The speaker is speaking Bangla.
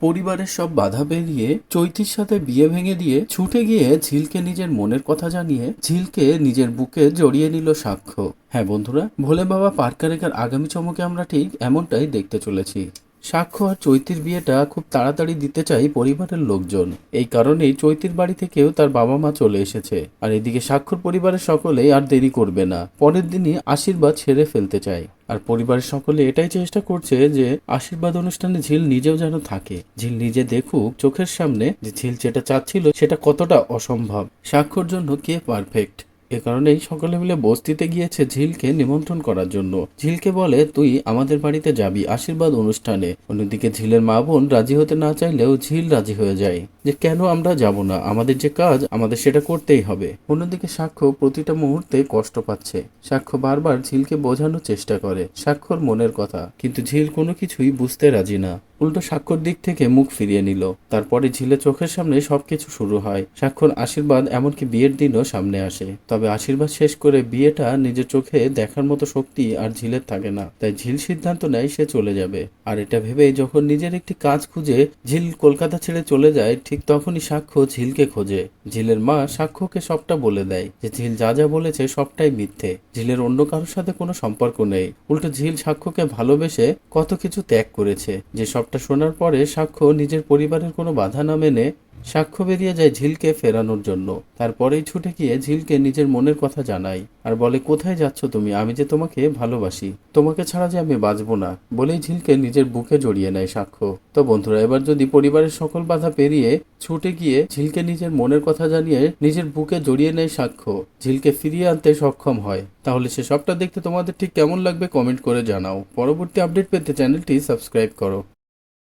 পরিবারের সব বাধা পেরিয়ে চৈতির সাথে বিয়ে ভেঙে দিয়ে ছুটে গিয়ে ঝিলকে নিজের মনের কথা জানিয়ে ঝিলকে নিজের বুকে জড়িয়ে নিল সাক্ষ্য। হ্যাঁ বন্ধুরা, ভোলে বাবা পার্কারেকার আগামী চমকে আমরা ঠিক এমনটাই দেখতে চলেছি। সাক্ষ্য আর চৈতির বিয়েটা খুব তাড়াতাড়ি দিতে চাই পরিবারের লোকজন। এই কারণেই চৈতির বাড়ি থেকেও তার বাবা মা চলে এসেছে। আর এদিকে সাক্ষর পরিবারের সকলেই আর দেরি করবে না। পরের দিনই আশীর্বাদ ছেড়ে ফেলতে চায়। আর পরিবারের সকলে এটাই চেষ্টা করছে যে আশীর্বাদ অনুষ্ঠানে ঝিল নিজেও যেন থাকে। ঝিল নিজে দেখুক চোখের সামনে যে ঝিল যেটা চাচ্ছিল সেটা কতটা অসম্ভব। সাক্ষর জন্য কে পারফেক্ট? এ কারণেই সকলে মিলে বস্তিতে গিয়েছে ঝিলকে নিমন্ত্রণ করার জন্য। ঝিলকে বলে, তুই আমাদের বাড়িতে যাবি আশীর্বাদ অনুষ্ঠানে। অন্যদিকে ঝিলের মা বোন রাজি হতে না চাইলেও ঝিল রাজি হয়ে যায়। যে কেন আমরা যাব না? আমাদের যে কাজ, আমাদের সেটা করতেই হবে। অন্যদিকে সাক্ষ্য প্রতিটা মুহূর্তে কষ্ট পাচ্ছে। সাক্ষ্য বারবার ঝিলকে বোঝানোর চেষ্টা করে। সাক্ষর মনের কথা। কিন্তু ঝিল কোনো কিছুই বুঝতে রাজি না। উল্টো সাক্ষর দিক থেকে মুখ ফিরিয়ে নিল। তারপরে ঝিলের চোখের সামনে সবকিছু শুরু হয়। সাক্ষর আশীর্বাদ এমনকি বিয়ের দিনও সামনে আসে। তবে আশীর্বাদ শেষ করে বিয়েটা নিজের চোখে দেখার মতো শক্তি আর ঝিলের থাকে না। তাই ঝিল সিদ্ধান্ত নেয় সে চলে যাবে। আর এটা ভেবে যখন নিজের একটি কাজ খুঁজে ঝিল কলকাতা ছেড়ে চলে যায় ঠিক তখনই সাক্ষ্য ঝিলকে খোঁজে। ঝিলের মা সাক্ষ্যকে সবটা বলে দেয় যে ঝিল যা যা বলেছে সবটাই মিথ্যে। ঝিলের অন্য কারোর সাথে কোনো সম্পর্ক নেই। উল্টো ঝিল সাক্ষ্যকে ভালোবেসে কত কিছু ত্যাগ করেছে। যে সবটা শোনার পরে সাক্ষ্য নিজের পরিবারের কোনো বাধা না মেনে সাক্ষ্য বেরিয়ে যায় ঝিলকে ফেরানোর জন্য। তারপরেই ছুটে গিয়ে ঝিলকে নিজের মনের কথা জানাই আর বলে, কোথায় যাচ্ছ তুমি? আমি যে তোমাকে ভালোবাসি। তোমাকে ছাড়া যে আমি বাঁচবো না। বলেই ঝিলকে নিজের বুকে জড়িয়ে নেয় সাক্ষ্য। তো বন্ধুরা, এবার যদি পরিবারের সকল বাধা পেরিয়ে ছুটে গিয়ে ঝিলকে নিজের মনের কথা জানিয়ে নিজের বুকে জড়িয়ে নেয় সাক্ষ্য, ঝিলকে ফিরিয়ে আনতে সক্ষম হয়। তাহলে সে সবটা দেখতে তোমাদের ঠিক কেমন লাগবে কমেন্ট করে জানাও। পরবর্তী আপডেট পেতে চ্যানেলটি সাবস্ক্রাইব করো।